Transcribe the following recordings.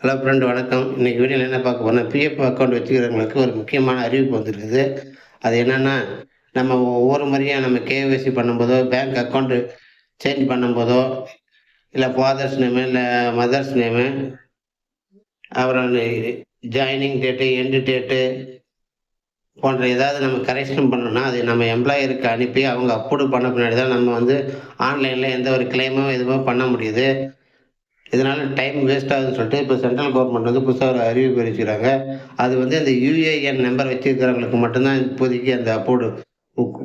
Hello friend வணக்கம். இன்றைக்கி வீடியோவில் என்ன பார்க்க போனால் பிஎஃப் அக்கௌண்ட் வச்சுக்கிறவங்களுக்கு ஒரு முக்கியமான அறிவிப்பு வந்திருக்குது. அது என்னென்னா நம்ம ஒவ்வொரு முறையும் நம்ம கேஒய்சி பண்ணும்போதோ பேங்க் அக்கௌண்ட்டு சேஞ்ச் பண்ணும்போதோ இல்லை ஃபாதர்ஸ் நேமு இல்லை மதர்ஸ் நேமு அப்புறம் ஜாயினிங் டேட்டு எண்டு டேட்டு போன்ற ஏதாவது நம்ம கரெக்ஷன் பண்ணணும்னா அது நம்ம எம்ப்ளாயருக்கு அனுப்பி அவங்க அப்ரூவ் பண்ண பின்னாடி தான் நம்ம வந்து ஆன்லைனில் எந்த ஒரு கிளைமோ எதுவும் பண்ண முடியுது. இதனால் டைம் வேஸ்ட் ஆகுதுன்னு சொல்லிட்டு இப்போ சென்ட்ரல் கவர்மெண்ட் வந்து புதுசாக ஒரு அறிவிப்பு அறிவிச்சுக்கிறாங்க அது வந்து அந்த யூஏஎன் நம்பர் வச்சுருக்கிறவங்களுக்கு மட்டும்தான் இப்போதைக்கு அந்த அப்போடு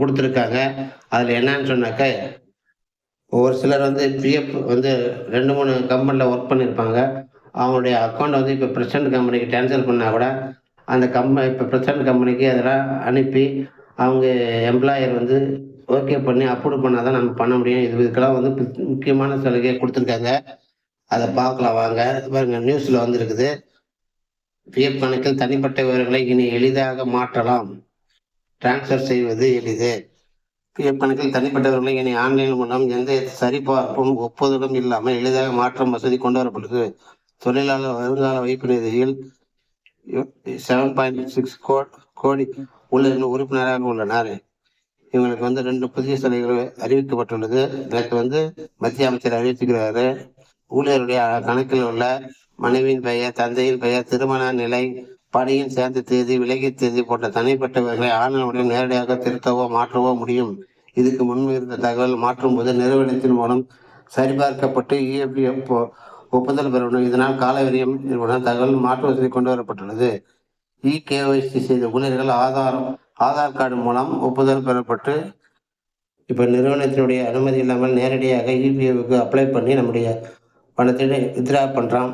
கொடுத்துருக்காங்க. அதில் என்னன்னு சொன்னாக்க ஒரு சிலர் வந்து பிஎஃப் வந்து ரெண்டு மூணு கம்பெனியில் ஒர்க் பண்ணியிருப்பாங்க அவங்களுடைய அக்கௌண்ட் வந்து இப்போ பிரசன்ட் கம்பெனிக்கு ட்ரான்ஸ்ஃபர் பண்ணால் கூட அந்த கம்பெனி இப்போ பிரசன்ட் கம்பெனிக்கு அதெல்லாம் அனுப்பி அவங்க எம்ப்ளாயர் வந்து ஓகே பண்ணி அப்ரூவ் பண்ணால் தான் நம்ம பண்ண முடியும். இது இதுக்கெல்லாம் வந்து முக்கியமான சலுகையை கொடுத்துருக்காங்க. அதை பார்க்கலாம் வாங்க. பாருங்க நியூஸில் வந்திருக்குது. பிஎஃப் கணக்கில் தனிப்பட்ட விவரங்களை இனி எளிதாக மாற்றலாம். டிரான்ஸ்ஃபர் செய்வது எளிது. பிஎஃப் கணக்கில் தனிப்பட்ட விவரங்களை இனி ஆன்லைன் மூலம் எந்த சரிபார்ப்பும் ஒப்புதலும் இல்லாமல் எளிதாக மாற்றம் வசதி கொண்டு வரப்படுது. தொழிலாளர் வருங்கால வைப்பு நிதியில் செவன் பாயிண்ட் சிக்ஸ் கோ கோடி உள்ள உறுப்பினராக உள்ளனர். இவங்களுக்கு வந்து ரெண்டு புதிய சலுகைகள் அறிவிக்கப்பட்டுள்ளது. எனக்கு வந்து மத்திய அமைச்சர் அறிவித்துக்கிறாரு ஊழியருடைய கணக்கில் உள்ள மனைவியின் பெயர் தந்தையின் பெயர் திருமண நிலை பணியின் சேர்ந்த தேதி விலகி தேதி போன்ற தனிப்பட்டவர்களை ஆன்லைனுடன் நேரடியாக திருத்தவோ மாற்றவோ முடியும். இதுக்கு முன்பு இருந்த தகவல் மாற்றும் போது நிறுவனத்தின் மூலம் சரிபார்க்கப்பட்டு இஎஃப்எஃப் ஒப்புதல் பெறணும் இதனால் காலவரியம் நிறுவனம் தகவல் மாற்று வசதி கொண்டு வரப்பட்டுள்ளது. இ செய்த ஊழியர்கள் ஆதாரம் ஆதார் கார்டு மூலம் ஒப்புதல் பெறப்பட்டு இப்போ நிறுவனத்தினுடைய அனுமதி இல்லாமல் நேரடியாக இபிஎஃப்க்கு அப்ளை பண்ணி நம்முடைய பணத்தை வித்ரா பண்ணுறான்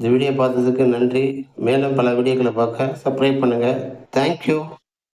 இந்த வீடியோ பார்த்ததுக்கு நன்றி. மேலும் பல வீடியோக்களை பார்க்க சப்ஸ்கிரைப் பண்ணுங்கள் தேங்க்யூ